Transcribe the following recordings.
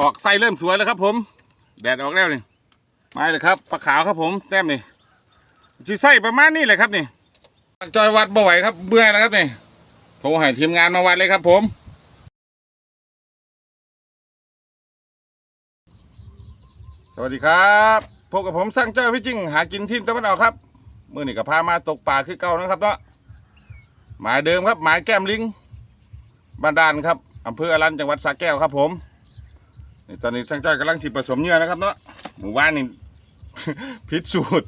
ออกไส้เริ่มสวยแล้วครับ ผม แดดออกแล้วนี่มาเลยครับปลาขาวครับผมแต้มนี่ที่ไส้ประมาณนี้เลยครับนี่จอยวัดบ่ไหวครับเบื่อแล้วครับนี่โทรให้ทีมงานมาวัดเลยครับ ผมสวัสดีครับพบกับผมสร้างเจ้าพี่จิง หากินที่ตะวันออกครับมื่อนี้ก็พามาตกป่าคือเก่านะครับเนาะหมายเดิมครับ หมายแก้มลิงบ้านดานครับอำเภออรันจังหวัดสระแก้วครับผม นี่ตอนนี้สร้างจ้ากำลังฉีดผสมเหยื่อนะครับเนาะหมู่บ้านนี่ พิษสูตร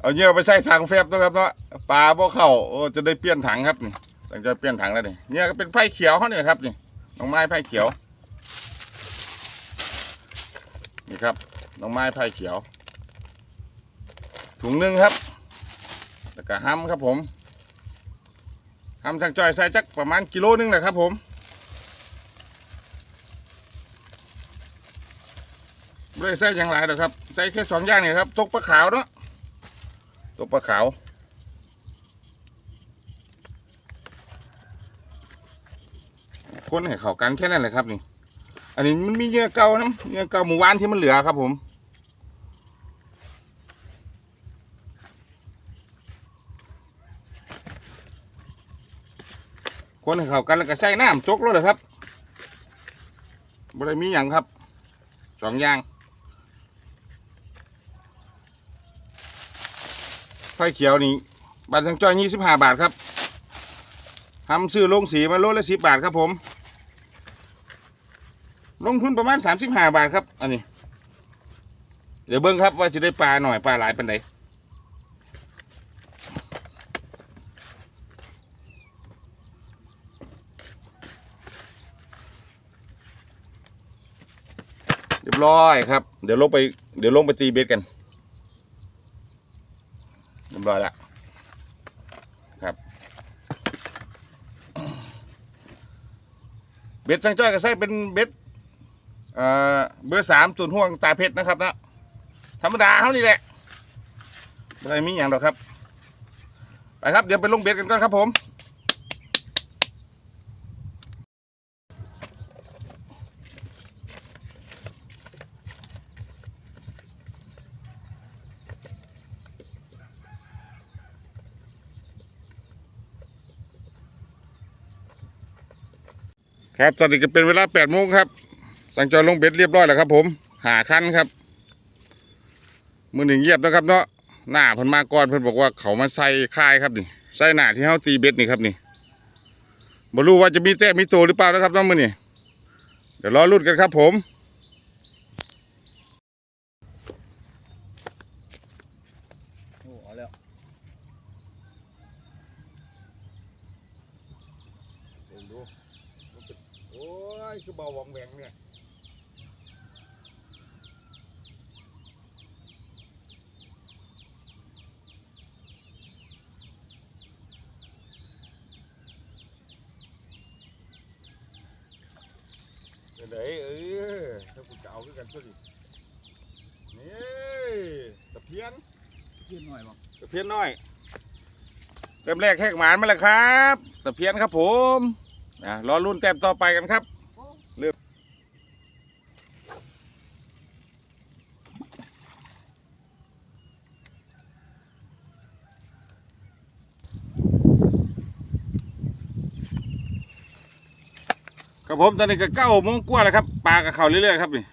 เอาเหยื่อไปใส่ถังแฟบนะครับเนาะปลาพวกเขาโอ้จะได้เปลี่ยนถังครับนี่สร้างเจ้าเปลี่ยนถังแล้วนี่เหยื่อก็เป็นไผ่เขียวเขาเนี่ยครับนี่น้องไม้ไผ่เขียวนี่ครับน้องไม้ไผ่เขียว ถุงหนึ่งครับแล้วก็ห้ำครับผมห้ำทางจอยใส่จักประมาณกิโลนึงแหละครับผม ไม่ได้ใส่อย่างไรหรอกครับ ใส่แค่สองอย่างนี่ครับตกปลาขาวเนาะตกปลาขาวคนให้เข้ากันแค่นั้นแหละครับนี่ อันนี้มันมีเหยื่อเก่านะเหยื่อเก่าหมู่บ้านที่มันเหลือครับผมคนให้เข้ากันแล้วก็ใส่น้ำจกแล้วเลยครับบริมีอย่างครับสองอย่าง ไฟเขียวนี่บาททางจอยยี่สิบห้าบาทครับทำซื้อลงสีมาโลละสิบบาทครับผม ลงทุนประมาณสามสิบห้าบาทครับ อันนี้ เดี๋ยวเบิ้งครับว่าจะได้ปลาหน่อยปลาหลายปันใดเรียบร้อยครับ เดี๋ยวลงไป เดี๋ยวลงไปตีเบ็ดกัน ยบร้อยละครับเบ็ดสังจ้อยก็ใส่เป็นเบ็ดเบอร์สามส่วนห่วงตาเพชรนะครับนะธรรมดาเท่านี้แหละอะไรมีอย่างหรอกครับ ไปครับ เดี๋ยวไปลงเบ็ดกันก่อนครับผม ครับตอนนี้ก็เป็นเวลาแปดโมงครับ สังจรลงเบ็ดเรียบร้อยแล้วครับ ผม หาคันครับ มือหนึ่งเยียบนะครับเนาะหน้าเพิ่นมาก่อนเพิ่นบอกว่าเขามาใส่ค่ายครับนี่ใส่หน้าที่เฮาตีเบ็ดนี่ครับนี่บ่รู้ว่าจะมีแต้มมีโตหรือเปล่านะครับน้องมือนี่เดี๋ยวรอรุ่นกันครับผม โอ้เอาแล้วเดี๋ยวดูมันเป็นโอ้ย คือเบาหวองแหวงเนี่ยเดี๋ยวเออถ้ากูจะเอาด้วยกันช่วยดินี่ตะเพียนขึ้นหน่อยบอกตะเพียนน้อยเต็มแรกแหกหมานมาแล้วครับตะเพียนครับผมอะรอรุ่นแต้มต่อไปกันครับ เริ่ม กับผมตอนนี้ก็เก้าโมงกว่าแล้วครับปลากับเขาเรื่อยๆครับนี่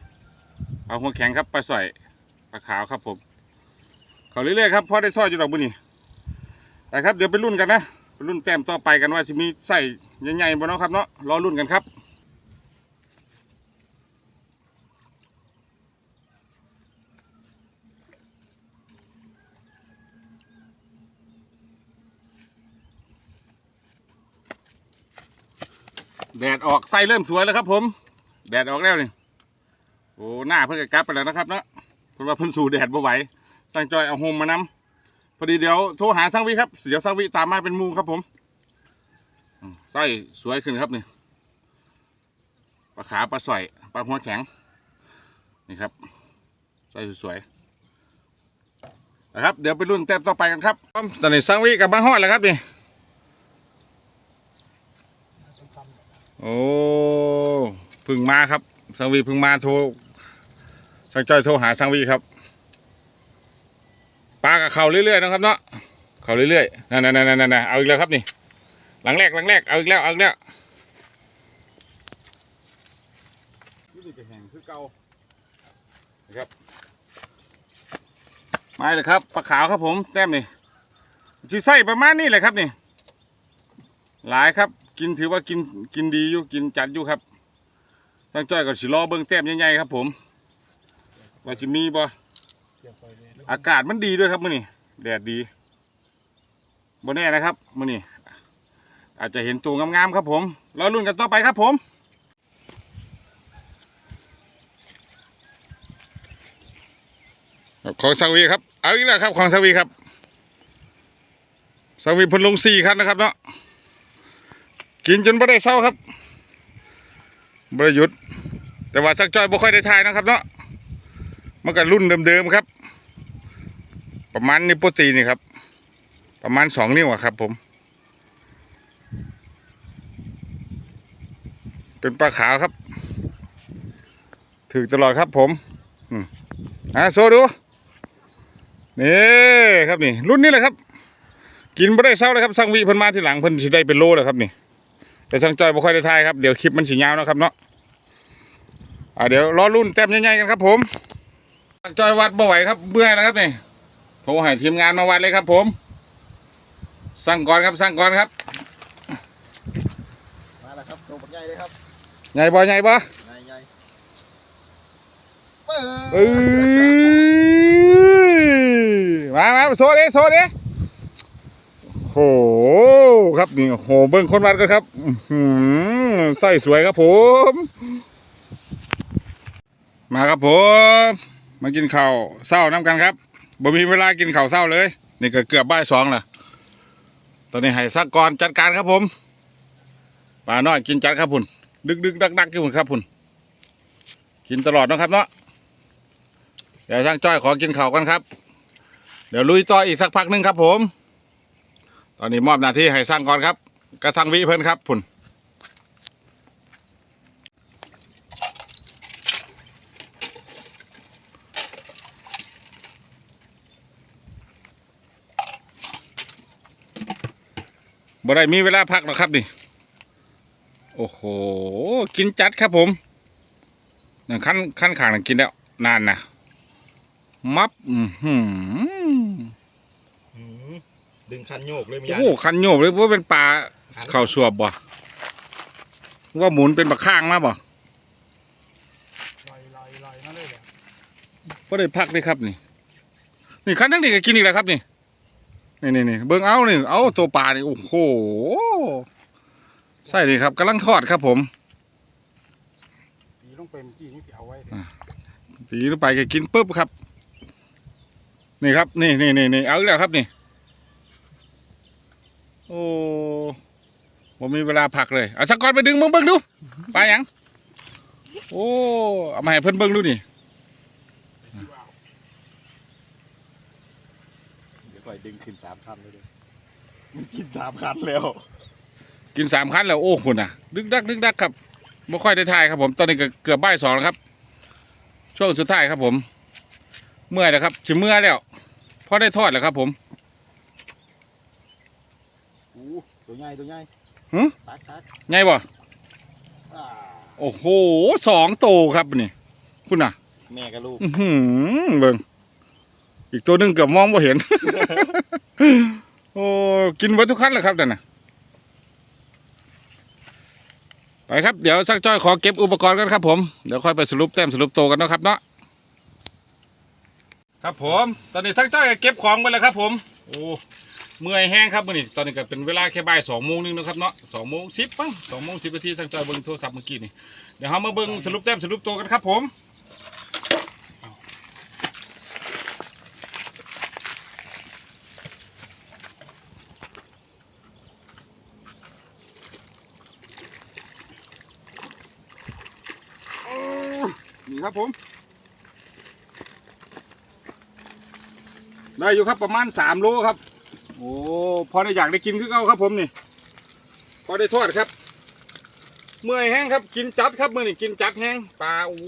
ปลาหัวแข็งครับปลาสอยปลาขาวครับผม เขาเรื่อยๆครับพอได้ซอยอยู่ดอกบุญนี่แต่ครับเดี๋ยวไปรุ่นกันนะไปรุ่นแต้มต่อไปกันว่าจะมีใส่ใหญ่ๆบ่เนาะครับเนาะรอรุ่นกันครับ แดดออกไส้เริ่มสวยแล้วครับ ผม แดดออกแล้วนี่โอ้หน้าเพิ่งจะกลับไปแล้วนะครับเนาะเพราะว่าเพิ่นสู่แดดบ่ไหวสั่งจอยเอาโฮมมานำพอดีเดี๋ยวโทรหาสังวิครับเดี๋ยวสังวิตามมาเป็นมูครับผมไส้สวยขึ้นครับนี่ปลาขาปลาสอยปลาหัวแข็ง นี่ครับไส้สวยนะครับ เดี๋ยวไปรุ่นแต้มต่อไปกันครับตอนนี้สังวิกับมาฮอดแล้วครับนี่ โอ้เพึ่งมาครับสังวีเพิ่งมาโทรช่างจ้อยโทรหาสังวีครับปลากับเขาเรื่อยๆนะครับเนาะเขาเรื่อยๆนั่นๆๆๆๆเอาอีกแล้วครับนี่ หลังแรกหลังแรกเอาอีกแล้วเอาอีกแล้วนี่นี่ก็แห้งคือเก่ามาเลยครับปลาขาวครับผมแต้มนี่ที่ไส้ประมาณนี้เลยครับนี่ หลายครับ กินถือว่ากินกินดีอยู่กินจัดอยู่ครับตั้งจ้อยกับสิรอเบิ้งแต้มใหญ่ๆครับ ผมว่าจะมีบ่เกี่ยวไปเลยอากาศมันดีด้วยครับมื้อนี้แดดดีบ่แน่นะครับมื้อนี้อาจจะเห็นตัวงามๆครับ ผมรอรุ่นกันต่อไปครับ ผมของสังวีครับเอาอีกแล้วครับของสังวีครับสังวีพนลงสี่คันนะครับเนาะ กินจนบ่ได้เศร้าครับบ่ได้หยุดแต่ว่าชักจอยบ่ค่อยได้ทายนะครับเนาะมันก็รุ่นเดิมๆครับ ประมาณนิ้วโปรตีนี่ครับ ประมาณสองนิ้วอะครับ ผม เป็นปลาขาวครับ ถือตลอดครับ ผมอะโซดูนี่ครับนี่ รุ่นนี้แหละครับ กินไม่ได้เศร้าเลยครับสังวีเพิ่นมาที่หลังเพิ่นสิได้เป็นโลเลยครับนี่ แต่ช่างจอยบ่ค่อยได้ทายครับเดี๋ยวคลิปมันสิยาวเนาะครับเนาะอ่าเดี๋ยวรอรุ่นแต้มใหญ่ๆกันครับ ผมช่างจอยวัดบ่ไหวครับเบื่อแล้วครับนี่โทรให้ทีมงานมาวัดเลยครับ ผม สั่งก่อนครับสั่งก่อนครับมาแล้วครับตัวปักใหญ่เลยครับใหญ่บ่ใหญ่บ่ใหญ่ใหญ่เปิดเอ้ยมามาโซเด้โซเด้ โหครับนี่โหเบิ้งคนวัดกันครับหือไส้สวยครับผม มาครับผมมากินข้าวเศร้าน้ำกันครับบ่มีเวลากินข้าวเศร้าเลย นี่ก็เกือบบ่ายสองแล้วตอนนี้ให้สักกรจัดการครับผมปลาน้อยกินจัดครับพุ่นดึกดึกดักดักอยู่พุ่นครับพุ่นกินตลอดนะครับเนาะเดี๋ยวช่างจ้อยขอกินข้าวกันครับ เดี๋ยวลุยต่ออีกสักพักหนึงครับผม ตอนนี้มอบหน้าที่ให้สร้างก่อนครับกระสังวิเพิ่นครับพุ่นบ่ได้มีเวลาพักหรอกครับนี่ โอ้โห กินจัดครับผมนั่นขั้นขั้นขางนั่นกินแล้ว นานนะมับ อืม ดึงคันโยกเลยมีโอ้โหคันโยบเลยว่าเป็นปลาเข่าสวบบ่ว่าหมุนเป็นปลาข้างมาบ่ลอยลอยลอยมาเลยเนี่ยก็ได้พักเลยครับนี่ นี่คันทั้งนี้ก็กินอีกแล้วครับนี่นี่นี่นี่เบิ่งเอานี่เอาตัวปลานี่โอ้โหใช่นี่ครับกำลังทอดครับ ผมตีลงไปเมื่อกี้นี่เอาไว้ตีลงไปก็กินปุ๊บครับ นี่ครับ นี่นี่นี่นี่เอาอีกแล้วครับนี่ โอ้ ผมมีเวลาพักเลยเอาสักก้อนไปดึงเบิ่งเบิ่งดูปลาหยังโอ้เอามาให้เพิ่นเบิ่งดูนี่เดี๋ยวค่อยดึงขึ้นสามคันเลยเด้อมันกินสามคันแล้ว กินสามคันแล้วโอ้คุณอะ ดึกดักดึกดักครับไม่ค่อยได้ถ่ายครับผม ตอนนี้ก็เกือบบ่ายสองแล้วครับ ช่วงสุดท้ายครับผม เมื่อยแล้วครับชิเมื่อยแล้วพอได้ทอดแล้วครับผมอู้ตัวใหญ่ตัวใหญ่ หึตักตักไงบ่อ่าโอ้โหสองโตครับนี่คุณอะ แม่กับลูกอื้อหือเบิ่งอีกตัวหนึงเกือบมองไม่เห็น โอ้กินหมดทุกคันแล้วครับนั่นน่ะไปครับเดี๋ยวสักจ้อยขอเก็บอุปกรณ์กันครับผมเดี๋ยวค่อยไปสรุปแต้มสรุปโตกันเนาะครับเนาะครับผม ตอนนี้สักจ้อยก็เก็บของไปแล้วครับผม โอ้ เมื่อยแห้งครับมื่อนี้ตอนนี้ก็เป็นเวลาแค่บ่ายสองโมงนึงนะครับเนาะสองโมงสิบมั้งสองโมงสิบนาทีสักจ้อยเบิ่งโทรศัพท์เมื่อกี้นี่เดี๋ยวเรามาเบิ่งสรุปแต้มสรุปโตกันครับผมนี่ครับผม ได้อยู่ครับประมาณสามโลครับ โอ้พอได้อยากได้กินคือเก่าครับผมนี่ พอได้ทอดครับ เมื่อยแห้งครับ กินจัดครับเมื่อนี้กินจัดแห้งปลาโอ้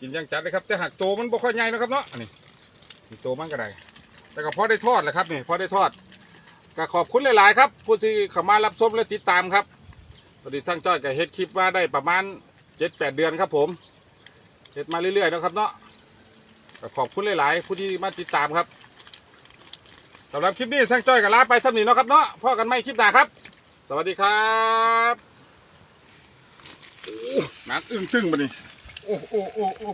กินยังจัดเลยครับแต่หักโตมันบ่ค่อยใหญ่นะครับเนาะนนี้มีโตมันก็ได้แต่ก็พอได้ทอดแหละครับนี่พอได้ทอดก็ขอบคุณหลายๆ ครับผู้ที่เข้ามารับชมและติดตามครับตอนนี้สร้างจ้อยกับเฮ็ดคลิปมาได้ประมาณเจ็ดแปดเดือนครับผมเฮ็ดมาเรื่อยๆนะครับเนาะก็ขอบคุณหลายๆผู้ที่มาติดตามครับ สำหรับคลิปนี้สร้างจ้อยกับลาไปสำนีเนาะครับเนาะพ่อกันไม่คลิปหน้าครับ สวัสดีครับโอ้หนักอึ้งตึงมานี่โอ้โอ้โอ้โอ้